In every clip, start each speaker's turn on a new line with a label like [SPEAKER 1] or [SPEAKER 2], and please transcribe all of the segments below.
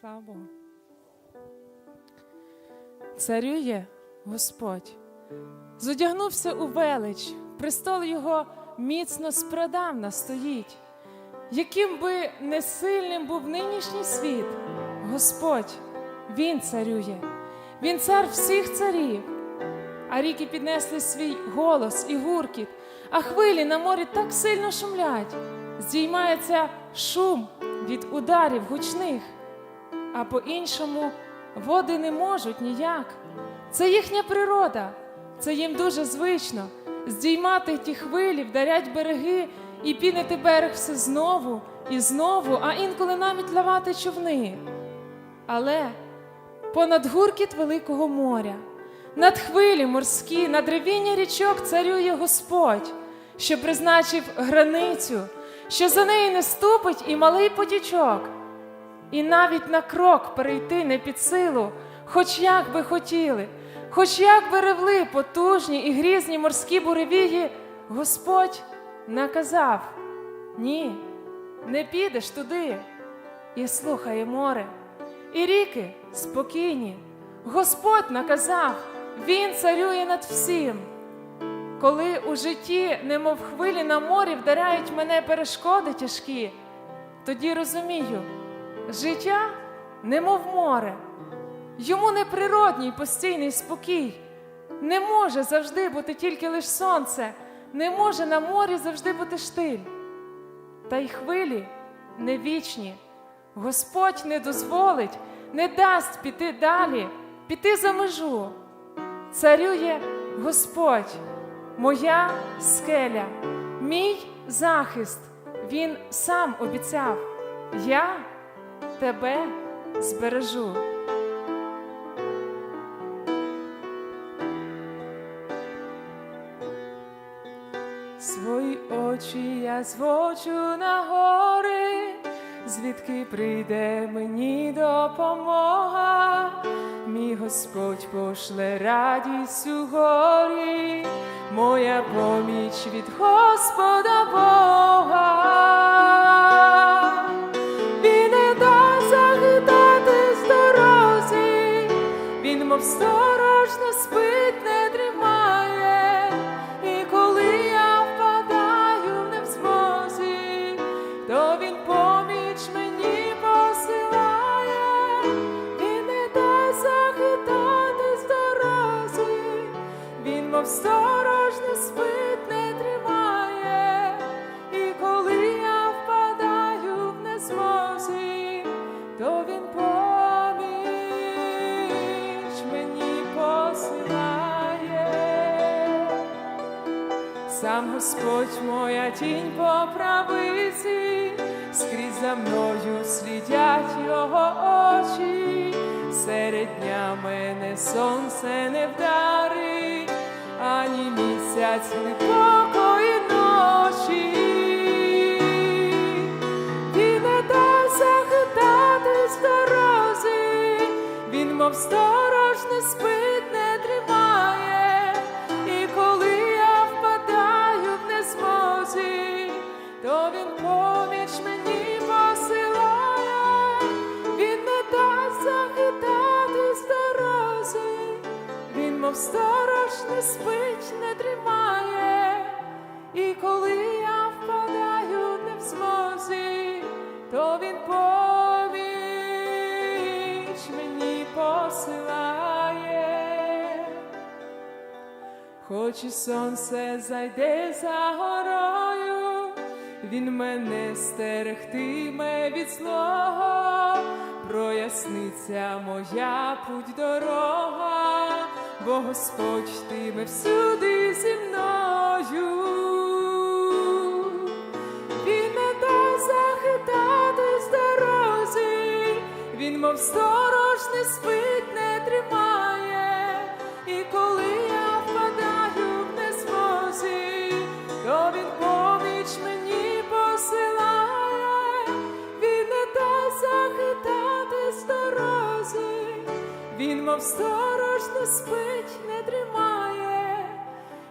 [SPEAKER 1] Слава Богу. Царює Господь, зодягнувся у велич, престол його міцно спрадавна стоїть. Яким би несильним був нинішній світ, Господь, Він царює, Він цар всіх царів. А ріки піднесли свій голос і гуркіт, а хвилі на морі так сильно шумлять, здіймається шум від ударів гучних, а по-іншому води не можуть ніяк. Це їхня природа, це їм дуже звично здіймати ті хвилі, вдарять береги і пінити берег все знову і знову, а інколи навіть лавати човни. Але понад гуркіт великого моря, над хвилі морські, над ревіння річок царює Господь, що призначив границю, що за неї не ступить і малий потічок. І навіть на крок перейти не під силу, хоч як би хотіли, хоч як би ревли потужні і грізні морські буревії, Господь наказав: ні, не підеш туди. І слухає море, і ріки спокійні. Господь наказав, Він царює над всім. Коли у житті, немов хвилі на морі, вдаряють мене перешкоди тяжкі, тоді розумію, життя немов море, йому неприродній постійний спокій. Не може завжди бути тільки лиш сонце, не може на морі завжди бути штиль. Та й хвилі не вічні. Господь не дозволить, не дасть піти далі, піти за межу. Царює Господь, моя скеля, мій захист. Він сам обіцяв, я тебе збережу. Свої очі я звочу на гори, звідки прийде мені допомога, мій Господь пошле радість у горі, моя поміч від Господа Бога. Він, Сам Господь моя тінь по правиці, скрізь за мною слідять його очі, серед дня мене сонце не вдарить, ані місяць глибокої ночі. Він не дасть захитати з дорозі, він, мов сторож, не спить, то він поміч мені посилає. Хоч і сонце зайде за горою, він мене стерегтиме від злого, проясниться моя путь дорога, бо Господь йтиме всюди зі мною. Він, мов сторож, не спить, не тримає, і коли я впадаю в незмозі, то він поміч мені посилає, він не дасть захитати дорозі, він, мов сторож, не спить, не тримає,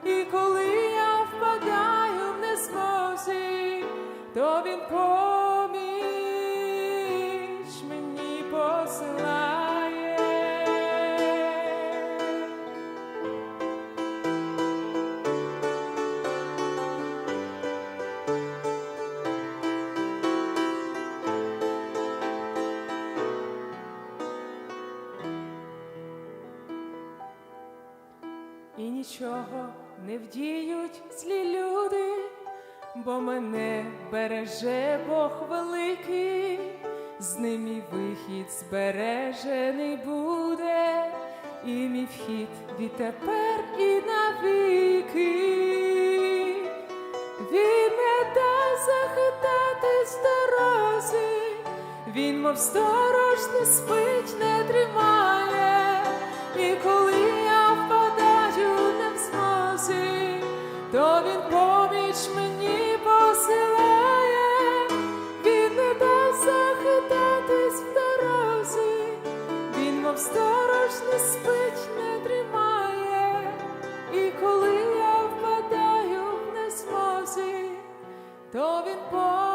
[SPEAKER 1] і коли я впадаю в незмозі, то він поміч І нічого не вдіють злі люди, бо мене береже Бог великий, з ним і вихід збережений буде, і мій вхід відтепер і навіки. Він не дасть захитатись дорозі, він, мов сторож, не спить, не тримає, і коли то він поміч